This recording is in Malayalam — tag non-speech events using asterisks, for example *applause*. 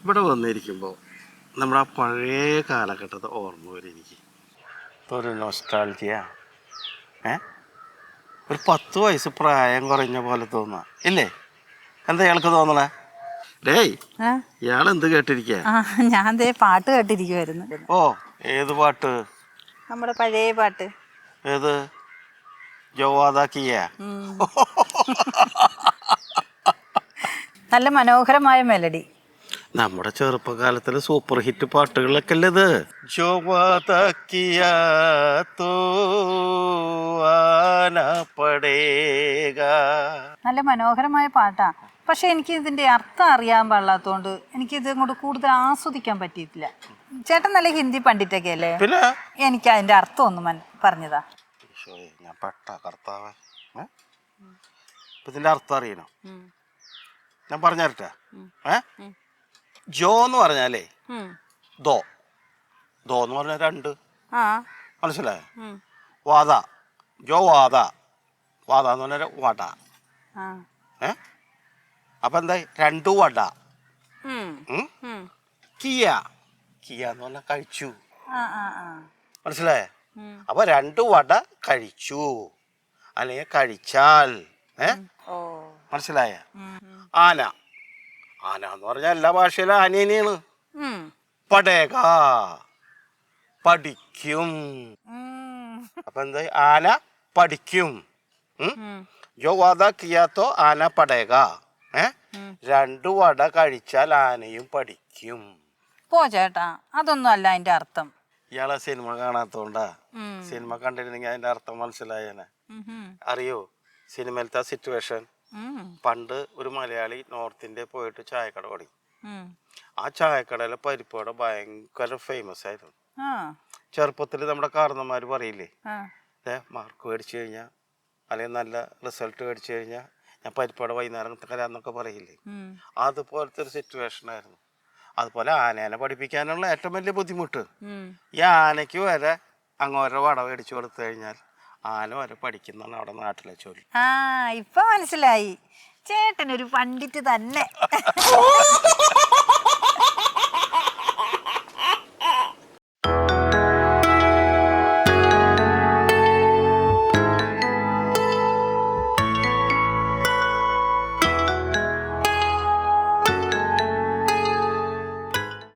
ഇവിടെ വന്നിരിക്കുമ്പോൾ നമ്മുടെ ആ പഴയ കാലഘട്ടത്തെ ഓർമ്മ വരും എനിക്ക്. ഇപ്പോൾ ഒരു നൊസ്റ്റാൾജിയ ഏ? ഒരു പത്ത് വയസ്സ് പ്രായം കുറഞ്ഞ പോലെ തോന്നുക ഇല്ലേ? എന്താ ഇയാൾക്ക് തോന്നണേ? ഡേയ്? ഇയാൾ എന്ത് കേട്ടിരിക്കുക ഞാൻ ദേ പാട്ട് കേട്ടിരിക്കുവായിരുന്നു ഓ ഏത് പാട്ട്? നമ്മുടെ പഴയ പാട്ട്. ഏത്? ജവാദാക്കിയ. നല്ല മനോഹരമായ മെലഡി. നമ്മുടെ ചെറുപ്പകാലത്തിലെ സൂപ്പർ ഹിറ്റ് പാട്ടുകളൊക്കെ അല്ലേ ഇത് ജവാദാക്കിയ നല്ല മനോഹരമായ പാട്ടാ. പക്ഷെ എനിക്ക് ഇതിന്റെ അർത്ഥം അറിയാൻ പാടില്ലാത്തതുകൊണ്ട് എനിക്ക് ഇത് അങ്ങോട്ട് കൂടുതൽ ആസ്വദിക്കാൻ പറ്റിയിട്ടില്ല. ചേട്ടൻ നല്ല ഹിന്ദി പണ്ഡിറ്റൊക്കെ അല്ലേ? പിന്നെ? എനിക്ക് അതിന്റെ അർത്ഥം ഒന്ന് പറഞ്ഞതാ. ഞാൻ പെട്ട കർത്താവ്. ഇപ്പൊ ഇതിന്റെ അർത്ഥം അറിയണോ? ഞാൻ പറഞ്ഞു തരട്ടെ ഏ? ജോ എന്ന് പറഞ്ഞാലേ ദോ. ദോ എന്ന് പറഞ്ഞാൽ രണ്ട്. ആ. മനസ്സിലായോ? വാദ. ജോ വാദ. വാദ എന്ന് പറഞ്ഞാൽ വട. ഏ? അപ്പൊ എന്താ രണ്ടു വട. Kia Kia. എന്ന് പറഞ്ഞാൽ കഴിച്ചു. മനസ്സിലായേ. അപ്പൊ രണ്ടു വട കഴിച്ചു. അല്ലെങ്കിൽ കഴിച്ചാൽ. ഏ? മനസ്സിലായ. ആന ആന. എന്ന് പറഞ്ഞാൽ എല്ലാ ഭാഷയിലും ആനേനെയാണ്. പടേക. പഠിക്കും. അപ്പൊ എന്താ ആന പഠിക്കും. ജോ വട കിയാത്തോ ആന പടേക ഏ? രണ്ടു വട കഴിച്ചാൽ ആനയും പഠിക്കും. പോ ചേട്ടാ അതൊന്നും അല്ല അതിന്റെ അർത്ഥം. ഇയാളെ സിനിമ കാണാത്തോണ്ടാ. സിനിമ കണ്ടിരുന്നെങ്കിൽ അതിന്റെ അർത്ഥം മനസ്സിലായേനെ. അറിയോ? സിനിമയിലത്തെ സിറ്റുവേഷൻ പണ്ട് ഒരു മലയാളി നോർത്ത് ഇന്ത്യ പോയിട്ട് ചായക്കട തുടങ്ങി ആ ചായക്കടയിലെ പരിപ്പോടെ ഭയങ്കര ഫേമസ് ആയിരുന്നു. ചെറുപ്പത്തിൽ നമ്മുടെ കാർന്നമാര് പറയില്ലേ? മാർക്ക് മേടിച്ചു കഴിഞ്ഞാൽ അല്ലെങ്കിൽ നല്ല റിസൾട്ട് മേടിച്ചു കഴിഞ്ഞാൽ ഞാൻ പരിപ്പാട് വൈകുന്നേരം തരാന്നൊക്കെ പറയില്ലേ. അതുപോലത്തെ ഒരു സിറ്റുവേഷൻ ആയിരുന്നു. അതുപോലെ ആനേനെ പഠിപ്പിക്കാനുള്ള ഏറ്റവും വലിയ ബുദ്ധിമുട്ട്. ഈ ആനയ്ക്ക് വരെ അങ്ങോരെ വട മേടിച്ചു കൊടുത്തു കഴിഞ്ഞാൽ ആന വരെ പഠിക്കുന്നതാണ് അവിടെ നാട്ടിലെ ചൊല്ലി ആ ഇപ്പൊ മനസ്സിലായി. ചേട്ടനൊരു പണ്ഡിറ്റ് തന്നെ. *laughs*